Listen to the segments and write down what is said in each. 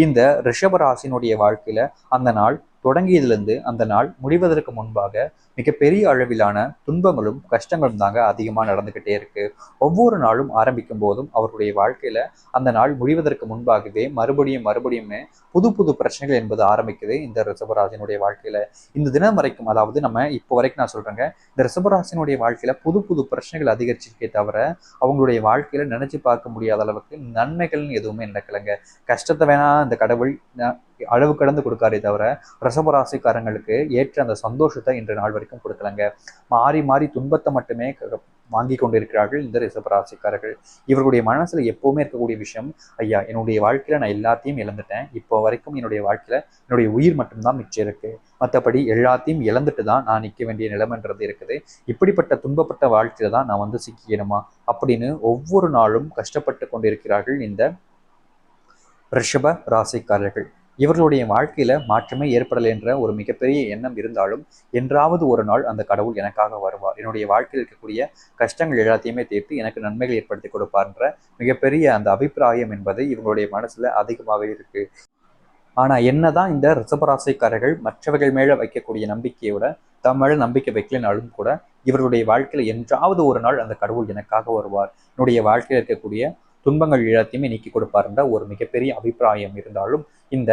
இந்த ரிஷபராசினுடைய வாழ்க்கையில அந்த நாள் தொடங்கியதிலிருந்து அந்த நாள் முடிவதற்கு முன்பாக மிகப்பெரிய அளவிலான துன்பங்களும் கஷ்டங்களும் தாங்க அதிகமாக நடந்துக்கிட்டே இருக்கு. ஒவ்வொரு நாளும் ஆரம்பிக்கும் போதும் அவருடைய வாழ்க்கையில அந்த நாள் முடிவதற்கு முன்பாகவே மறுபடியும் மறுபடியுமே புது புது பிரச்சனைகள் என்பது ஆரம்பிக்குது இந்த ரிசபராசினுடைய வாழ்க்கையில. இந்த தினம் வரைக்கும் அதாவது நம்ம இப்போ வரைக்கும் நான் சொல்றேங்க இந்த ரிசபராசினுடைய வாழ்க்கையில புது புது பிரச்சனைகள் அதிகரிச்சிருக்கே தவிர அவங்களுடைய வாழ்க்கையில நினைச்சு பார்க்க முடியாத அளவுக்கு நன்மைகள்னு எதுவுமே நடக்கலைங்க கஷ்டத்தை வேணா இந்த கடவுள் அளவு கடந்து கொடுக்காரே தவிர ரிஷபராசிக்காரங்களுக்கு ஏற்ற அந்த சந்தோஷத்தை இன்று நாள் வரைக்கும் கொடுக்கலங்க. மாறி மாறி துன்பத்தை மட்டுமே வாங்கி கொண்டிருக்கிறார்கள் இந்த ரிஷபராசிக்காரர்கள். இவர்களுடைய மனசுல எப்பவுமே இருக்கக்கூடிய விஷயம் ஐயா என்னுடைய வாழ்க்கையில நான் எல்லாத்தையும் இழந்துட்டேன். இப்போ வரைக்கும் என்னுடைய வாழ்க்கையில என்னுடைய உயிர் மட்டும்தான் மிச்சம் இருக்கு. மற்றபடி எல்லாத்தையும் இழந்துட்டு தான் நான் நிற்க வேண்டிய நிலைமைன்றது இருக்குது. இப்படிப்பட்ட துன்பப்பட்ட வாழ்க்கையில தான் நான் வந்து சிக்கிக்கணுமா? அப்படின்னு ஒவ்வொரு நாளும் கஷ்டப்பட்டு கொண்டிருக்கிறார்கள் இந்த ரிஷப ராசிக்காரர்கள். இவர்களுடைய வாழ்க்கையில மாற்றமே ஏற்படலை என்ற ஒரு மிகப்பெரிய எண்ணம் இருந்தாலும் என்றாவது ஒரு நாள் அந்த கடவுள் எனக்காக வருவார். என்னுடைய வாழ்க்கையில் இருக்கக்கூடிய கஷ்டங்கள் எல்லாத்தையுமே தீர்த்து எனக்கு நன்மைகள் ஏற்படுத்தி கொடுப்பார்ன்ற மிகப்பெரிய அந்த அபிப்பிராயம் என்பது இவங்களுடைய மனசுல அதிகமாகவே இருக்கு. ஆனா என்னதான் இந்த ரிசபராசிக்காரர்கள் மற்றவர்கள் மேல வைக்கக்கூடிய நம்பிக்கையை விட தம் நம்பிக்கை வைக்கலனாலும் கூட இவருடைய வாழ்க்கையில என்றாவது ஒரு நாள் அந்த கடவுள் எனக்காக வருவார். என்னுடைய வாழ்க்கையில் இருக்கக்கூடிய துன்பங்கள் எல்லாத்தையுமே நீக்கி கொடுப்பார்ன்ற ஒரு மிகப்பெரிய அபிப்பிராயம் இருந்தாலும் இந்த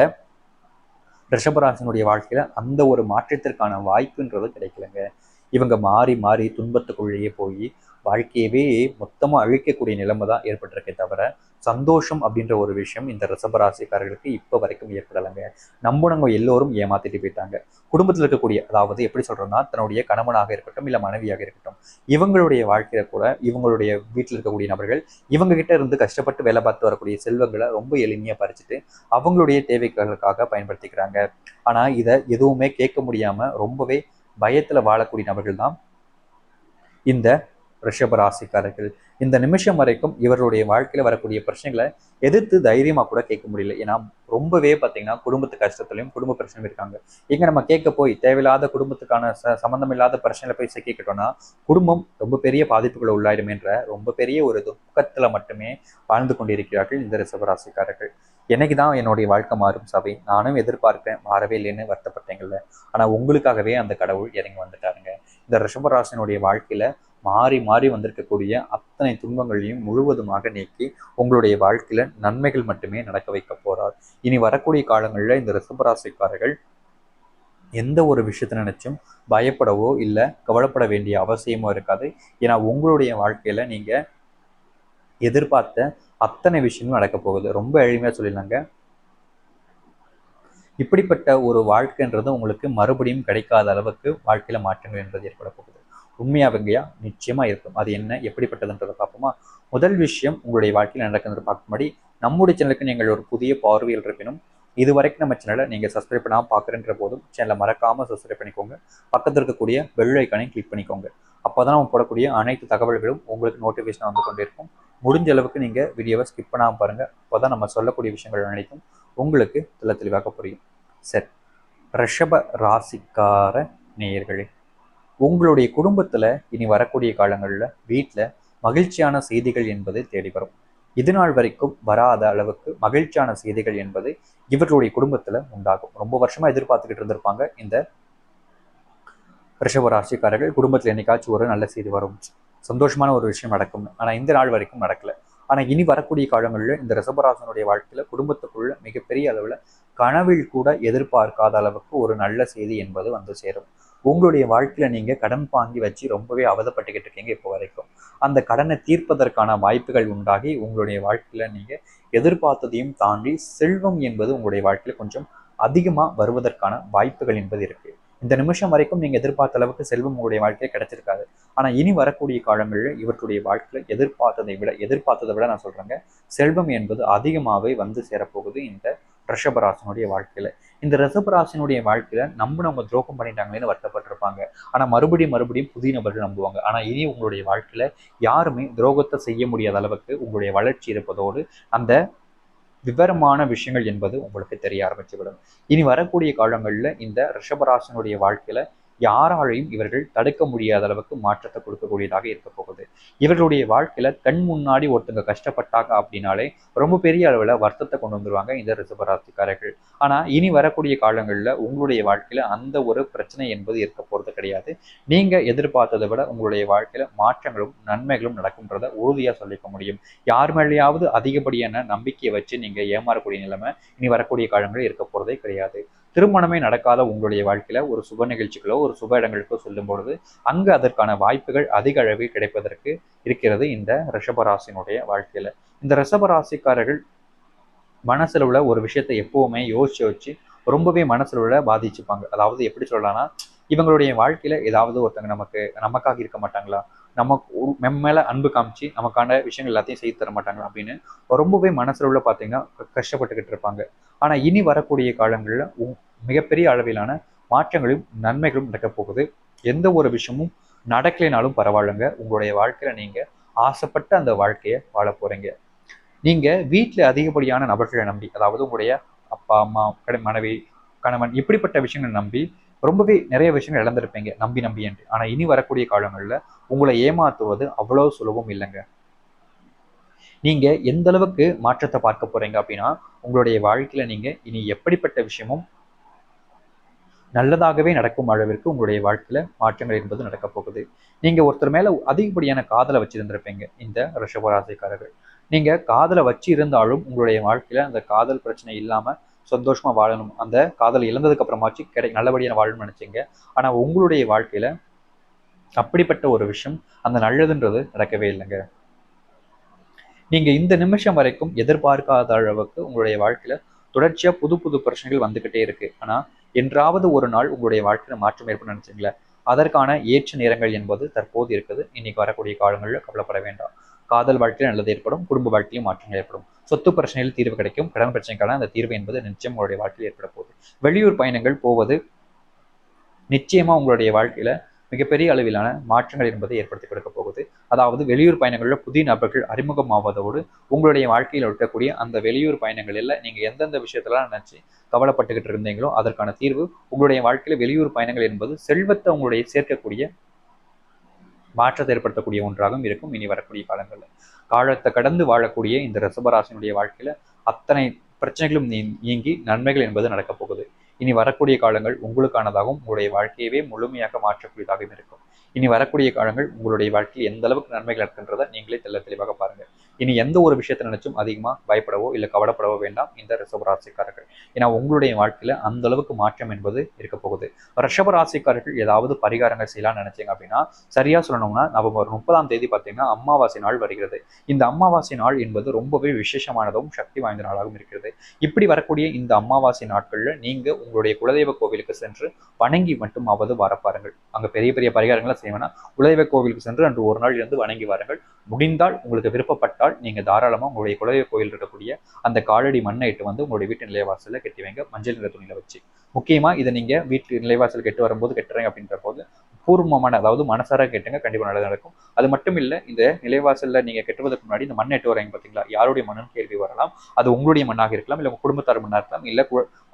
ரிஷபராசனுடைய வாழ்க்கையில அந்த ஒரு மாற்றத்திற்கான வாய்ப்புன்றது கிடைக்கலங்க. இவங்க மாறி மாறி துன்பத்துக்குள்ளேயே போய் வாழ்க்கையவே மொத்தமாக அழிக்கக்கூடிய நிலைமை தான் ஏற்பட்டிருக்கே தவிர சந்தோஷம் அப்படின்ற ஒரு விஷயம் இந்த ரிஷபராசிக்காரர்களுக்கு இப்போ வரைக்கும் ஏற்படலைங்க. நம்புனவங்க எல்லோரும் ஏமாத்திட்டு போயிட்டாங்க. குடும்பத்தில் இருக்கக்கூடிய அதாவது எப்படி சொல்றோம்னா தன்னுடைய கணவனாக இருக்கட்டும் இல்லை மனைவியாக இருக்கட்டும் இவங்களுடைய வாழ்க்கையில் கூட இவங்களுடைய வீட்டில் இருக்கக்கூடிய நபர்கள் இவங்க கிட்ட இருந்து கஷ்டப்பட்டு வேலை பார்த்து வரக்கூடிய செல்வங்களை ரொம்ப எளிமையாக பறிச்சுட்டு அவங்களுடைய தேவைகளுக்காக பயன்படுத்திக்கிறாங்க. ஆனால் இதை எதுவுமே கேட்க முடியாமல் ரொம்பவே பயத்தில் வாழக்கூடிய நபர்கள் தான் இந்த ரிஷப ராசிக்காரர்கள். இந்த நிமிஷம் வரைக்கும் இவர்களுடைய வாழ்க்கையில வரக்கூடிய பிரச்சனைகளை எதிர்த்து தைரியமாக கூட கேட்க முடியல. ஏன்னா ரொம்பவே பார்த்தீங்கன்னா குடும்பத்து கஷ்டத்துலையும் குடும்ப பிரச்சனையும் இருக்காங்க. இங்கே நம்ம கேட்க போய் தேவையில்லாத குடும்பத்துக்கான ச சம்மந்தம் இல்லாத பிரச்சனையில போய் சிக்கிக்கிட்டோம்னா குடும்பம் ரொம்ப பெரிய பாதிப்புகளை உள்ளாயிடும் என்ற ரொம்ப பெரிய ஒரு துக்கத்தில் மட்டுமே வாழ்ந்து கொண்டிருக்கிறார்கள் இந்த ரிஷபராசிக்காரர்கள் என்னைக்கு தான் என்னுடைய வாழ்க்கை மாறும் சபை? நானும் எதிர்பார்ப்பேன் மாறவே இல்லைன்னு வருத்தப்பட்டேங்கல்ல. ஆனால் உங்களுக்காகவே அந்த கடவுள் இறங்கி வந்துட்டாருங்க. இந்த ரிஷபராசனுடைய வாழ்க்கையில் மாறி மாறி வந்திருக்கக்கூடிய அத்தனை துன்பங்களையும் முழுவதுமாக நீக்கி உங்களுடைய வாழ்க்கையில் நன்மைகள் மட்டுமே நடக்க வைக்க போகிறார் இனி வரக்கூடிய காலங்களில் இந்த ரிஷபராசிக்காரர்கள் எந்த ஒரு விஷயத்தை நினைச்சும் பயப்படவோ இல்லை கவலைப்பட வேண்டிய அவசியமோ இருக்காது. ஏன்னா உங்களுடைய வாழ்க்கையில் நீங்கள் எதிர்பார்த்த அத்தனை விஷயமும் நடக்க போகுது. ரொம்ப எளிமையா சொல்லிடலாங்க. இப்படிப்பட்ட ஒரு வாழ்க்கைன்றது உங்களுக்கு மறுபடியும் கிடைக்காத அளவுக்கு வாழ்க்கையில மாற்றங்கள் என்பது ஏற்பட போகுது. உண்மையாவங்கயா நிச்சயமா இருக்கும். அது என்ன எப்படிப்பட்டதுன்றதை பார்ப்போமா? முதல் விஷயம் உங்களுடைய வாழ்க்கையில் நடக்கிறது பார்க்கும்படி நம்முடைய சேனலுக்கு நீங்கள் ஒரு புதிய பார்வையில் இருப்பினும் இது வரைக்கும் நம்ம சேனலை நீங்கள் சப்ஸ்கிரைப் பண்ணாமல் பார்க்குறன்ற போதும் சேனலை மறக்காமல் சப்ஸ்கிரைப் பண்ணிக்கோங்க. பக்கத்தில் இருக்கக்கூடிய பெல் ஐக்கானையும் கிளிக் பண்ணிக்கோங்க. அப்போ தான் நம்ம போடக்கூடிய அனைத்து தகவல்களும் உங்களுக்கு நோட்டிஃபிகேஷன் வந்து கொண்டே இருக்கும். முடிஞ்ச அளவுக்கு நீங்கள் வீடியோவை ஸ்கிப் பண்ணாமல் பாருங்கள் அப்போ தான் நம்ம சொல்லக்கூடிய விஷயங்கள் நினைக்கும் உங்களுக்கு தெள்ள தெளிவாக புரியும். சரி. ரிஷப ராசிக்கார நேயர்களே உங்களுடைய குடும்பத்தில் இனி வரக்கூடிய காலங்களில் வீட்டில் மகிழ்ச்சியான செய்திகள் என்பது தேடி வரும். இது நாள் வரைக்கும் வராத அளவுக்கு மகிழ்ச்சியான செய்திகள் என்பது இவர்களுடைய குடும்பத்துல உண்டாகும். ரொம்ப வருஷமா எதிர்பார்த்துக்கிட்டு இருந்திருப்பாங்க இந்த ரிஷப ராசிக்காரர்கள் குடும்பத்துல என்னைக்காச்சும் ஒரு நல்ல செய்தி வரும். சந்தோஷமான ஒரு விஷயம் நடக்கும். ஆனால் இந்த நாள் வரைக்கும் நடக்கல. ஆனால் இனி வரக்கூடிய காலங்களில் இந்த ரிஷபராசனுடைய வாழ்க்கையில் குடும்பத்துக்குள்ள மிகப்பெரிய அளவில் கனவில் கூட எதிர்பார்க்காத அளவுக்கு ஒரு நல்ல செய்தி என்பது வந்து சேரும். உங்களுடைய வாழ்க்கையில் நீங்கள் கடன் வாங்கி வச்சு ரொம்பவே அவதப்பட்டுக்கிட்டு இருக்கீங்க இப்போ வரைக்கும். அந்த கடனை தீர்ப்பதற்கான வாய்ப்புகள் உண்டாகி உங்களுடைய வாழ்க்கையில் நீங்கள் எதிர்பார்த்ததையும் தாண்டி செல்வம் என்பது உங்களுடைய வாழ்க்கையில் கொஞ்சம் அதிகமாக வருவதற்கான வாய்ப்புகள் என்பது இருக்குது இந்த நிமிஷம் வரைக்கும் நீங்கள் எதிர்பார்த்த அளவுக்கு செல்வம் உங்களுடைய வாழ்க்கையில் கிடைச்சிருக்காது. ஆனால் இனி வரக்கூடிய காலங்களில் இவர்களுடைய வாழ்க்கையில் எதிர்பார்த்ததை விட எதிர்பார்த்ததை விட நான் சொல்கிறேங்க செல்வம் என்பது அதிகமாகவே வந்து சேரப்போகுது இந்த ரிஷபராசனுடைய வாழ்க்கையில். இந்த ரிஷபராசனுடைய வாழ்க்கையில நம்பினவங்க துரோகம் பண்ணிட்டாங்களேன்னு வருத்தப்பட்டிருப்பாங்க. ஆனால் மறுபடியும் மறுபடியும் புதிய நபர்கள் நம்புவாங்க. ஆனால் இனி உங்களுடைய வாழ்க்கையில் யாருமே துரோகத்தை செய்ய முடியாத அளவுக்கு உங்களுடைய வளர்ச்சி இருப்பதோடு அந்த விவரமான விஷயங்கள் என்பது உங்களுக்கு தெரிய ஆரம்பிச்சுவிடும் இனி வரக்கூடிய காலங்களில் இந்த ரிஷபராசனுடைய வாழ்க்கையில யாராலையும் இவர்கள் தடுக்க முடியாத அளவுக்கு மாற்றத்தை கொடுக்கக்கூடியதாக இருக்க போகுது. இவர்களுடைய வாழ்க்கையில கண் முன்னாடி ஒருத்தங்க கஷ்டப்பட்டாங்க அப்படின்னாலே ரொம்ப பெரிய அளவுல வருத்தத்தை கொண்டு வந்துருவாங்க இந்த ரிசபராசிக்காரர்கள் ஆனா இனி வரக்கூடிய காலங்கள்ல உங்களுடைய வாழ்க்கையில அந்த ஒரு பிரச்சனை என்பது இருக்க போறது கிடையாது. நீங்க எதிர்பார்த்ததை விட உங்களுடைய வாழ்க்கையில மாற்றங்களும் நன்மைகளும் நடக்கும்ன்றத உறுதியா சொல்லிக்க முடியும். யார் மேலேயாவது அதிகப்படியான நம்பிக்கையை வச்சு நீங்க ஏமாறக்கூடிய நிலைமை இனி வரக்கூடிய காலங்களில் இருக்க போறதே கிடையாது. திருமணமே நடக்காத உங்களுடைய வாழ்க்கையில ஒரு சுப நிகழ்ச்சிகளோ ஒரு சுப இடங்களுக்கோ சொல்லும் பொழுது அங்கு அதற்கான வாய்ப்புகள் அதிக அளவில் கிடைப்பதற்கு இருக்கிறது இந்த ரிஷபராசினுடைய வாழ்க்கையில. இந்த ரிஷபராசிக்காரர்கள் மனசுல உள்ள ஒரு விஷயத்தை எப்பவுமே யோசிச்சு வச்சு ரொம்பவே மனசுல உள்ள பாதிச்சுப்பாங்க. அதாவது எப்படி சொல்லலாம்னா இவங்களுடைய வாழ்க்கையில ஏதாவது ஒருத்தங்க நமக்கு நமக்காக இருக்க மாட்டாங்களா? நமக்கு மெம் மேல அன்பு காமிச்சு நமக்கான விஷயங்கள் எல்லாத்தையும் செய்து தர மாட்டாங்க அப்படின்னு ரொம்பவே மனசுல உள்ள பார்த்தீங்கன்னா கஷ்டப்பட்டுக்கிட்டு இருப்பாங்க. ஆனா இனி வரக்கூடிய காலங்களில் மிகப்பெரிய அளவிலான மாற்றங்களும் நன்மைகளும் நடக்க போகுது. எந்த ஒரு விஷயமும் நடக்கலைனாலும் பரவாயில்லைங்க. உங்களுடைய வாழ்க்கையில நீங்க ஆசைப்பட்ட அந்த வாழ்க்கையை வாழ போறீங்க. நீங்க வீட்டுல அதிகப்படியான நபர்களை நம்பி அதாவது உங்களுடைய அப்பா அம்மா கடை மனைவி கணவன் இப்படிப்பட்ட விஷயங்களை நம்பி ரொம்பவே நிறைய விஷயங்கள் இழந்திருப்பீங்க நம்பி நம்பி என்று. ஆனா இனி வரக்கூடிய காலங்கள்ல உங்களை ஏமாத்துவது அவ்வளவு சுலபம் இல்லைங்க. நீங்க எந்த அளவுக்கு மாற்றத்தை பார்க்க போறீங்க அப்படின்னா உங்களுடைய வாழ்க்கையில நீங்க இனி எப்படிப்பட்ட விஷயமும் நல்லதாகவே நடக்கும் அளவிற்கு உங்களுடைய வாழ்க்கையில மாற்றங்கள் என்பது நடக்க போகுது. நீங்க ஒருத்தர் மேல அதிகப்படியான காதலை வச்சிருந்திருப்பீங்க இந்த ரிஷபராசிக்காரர்கள் நீங்க காதலை வச்சு இருந்தாலும் உங்களுடைய வாழ்க்கையில அந்த காதல் பிரச்சனை இல்லாம சந்தோஷமா வாழணும். அந்த காதல் இழந்ததுக்கு அப்புறமாச்சு கிடை நல்லபடியாக வாழணும்னு நினைச்சீங்க. ஆனா உங்களுடைய வாழ்க்கையில அப்படிப்பட்ட ஒரு விஷயம் அந்த நல்லதுன்றது நடக்கவே இல்லைங்க. நீங்க இந்த நிமிஷம் வரைக்கும் எதிர்பார்க்காத அளவுக்கு உங்களுடைய வாழ்க்கையில தொடர்ச்சியா புது புது பிரச்சனைகள் வந்துகிட்டே இருக்கு. ஆனா என்றாவது ஒரு நாள் உங்களுடைய வாழ்க்கையில மாற்றம் ஏற்படும் நினச்சிங்களேன் அதற்கான ஏற்ற நேரங்கள் என்பது தற்போது இருக்குது. இன்னைக்கு வரக்கூடிய காலங்களில் கவலைப்பட வேண்டாம். காதல் வாழ்க்கையில் நல்லது ஏற்படும் குடும்ப வாழ்க்கையிலும் மாற்றங்கள் ஏற்படும். சொத்து பிரச்சனையில் தீர்வு கிடைக்கும். கடன் பிரச்சனைக்கான அந்த தீர்வு என்பது நிச்சயம் உங்களுடைய வாழ்க்கையில் ஏற்பட போகுது. வெளியூர் பயணங்கள் போவது நிச்சயமாக உங்களுடைய வாழ்க்கையில் மிகப்பெரிய அளவிலான மாற்றங்கள் என்பதை ஏற்படுத்தி கொடுக்க போகுது. அதாவது வெளியூர் பயணங்களில் புதிய நபர்கள் அறிமுகமாவதோடு உங்களுடைய வாழ்க்கையில் இருக்கக்கூடிய அந்த வெளியூர் பயணங்களில் நீங்கள் எந்தெந்த விஷயத்தெல்லாம் நினச்சி கவலைப்பட்டுக்கிட்டு இருந்தீங்களோ அதற்கான தீர்வு உங்களுடைய வாழ்க்கையில் வெளியூர் பயணங்கள் என்பது செல்வத்தை உங்களுடைய சேர்க்கக்கூடிய மாற்றத்தை ஏற்படுத்தக்கூடிய ஒன்றாகவும் இருக்கும். இனி வரக்கூடிய காலங்களில் காலத்தை கடந்து வாழக்கூடிய இந்த ரிசபராசினுடைய வாழ்க்கையில அத்தனை பிரச்சனைகளும் நீ நீங்கி நன்மைகள் என்பது நடக்கப் போகுது. இனி வரக்கூடிய காலங்கள் உங்களுக்கானதாகவும் உங்களுடைய வாழ்க்கையவே முழுமையாக மாற்றக்கூடியதாகவும் இருக்கும். இனி வரக்கூடிய காலங்கள் உங்களுடைய வாழ்க்கையில் எந்த அளவுக்கு நன்மைகள் இருக்கின்றதை நீங்களே தெல்ல தெளிவாக பாருங்க. இனி எந்த ஒரு விஷயத்தை நினைச்சும் அதிகமா பயப்படவோ இல்லை கவலைப்படவோ வேண்டாம். இந்த ரிஷபராசிக்காரர்கள் ஏன்னா உங்களுடைய வாழ்க்கையில அந்த அளவுக்கு மாற்றம் என்பது இருக்க போகுது. ரிஷபராசிக்காரர்கள் ஏதாவது பரிகாரங்கள் செய்யலாம்னு நினைச்சீங்க அப்படின்னா சரியா சொல்லணும்னா நவம்பர் முப்பதாம் தேதி பார்த்தீங்கன்னா அமாவாசை நாள் வருகிறது. இந்த அமாவாசை நாள் என்பது ரொம்பவே விசேஷமானதும் சக்தி வாய்ந்த நாளாகவும் இருக்கிறது. இப்படி வரக்கூடிய இந்த அமாவாசை நாட்கள்ல நீங்க உங்களுடைய குலதெய்வ கோவிலுக்கு சென்று வணங்கி மட்டுமாவது வர பாருங்கள். அங்க பெரிய பெரிய பரிகாரங்களை செய்வேன்னா குலதெய்வ கோவிலுக்கு சென்று அன்று ஒரு நாள் இருந்து வணங்கி வாருங்கள். முடிந்தால் உங்களுக்கு விருப்பப்பட்டால் நீங்க தாராளமா உங்களுடைய குலதெய்வ கோயில் இருக்கக்கூடிய அந்த காலடி மண்ணை இட்டு வந்து உங்களுடைய வீட்டு நிலைவாசல்ல கட்டி வைங்க. மஞ்சள் நிற துணியில வச்சு. முக்கியமா இதை நீங்க வீட்டு நிலைவாசல் கெட்டு வரும்போது கெட்டுறீங்க அப்படின்ற போது பூர்வமான அதாவது மனசார கேட்டுங்க கண்டிப்பா நல்லது நடக்கும். அது மட்டும் இல்ல இந்த நிலைவாசல்ல நீங்க கெட்டுவதற்கு முன்னாடி இந்த மண் எட்டு வரீங்க பாத்தீங்களா? யாருடைய மண்ணுன்னு கேள்வி வரலாம். அது உங்களுடைய மண்ணாக இருக்கலாம் இல்ல உங்க குடும்பத்தார் மண்ணா இருக்கலாம் இல்ல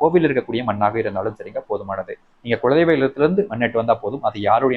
கோவில் இருக்கக்கூடிய மண்ணாக இருந்தாலும் சரிங்க போதுமானது. நீங்க குலதெய்வ இல்லத்திலிருந்து மண் எட்டு வந்தா போதும். அது யாருடைய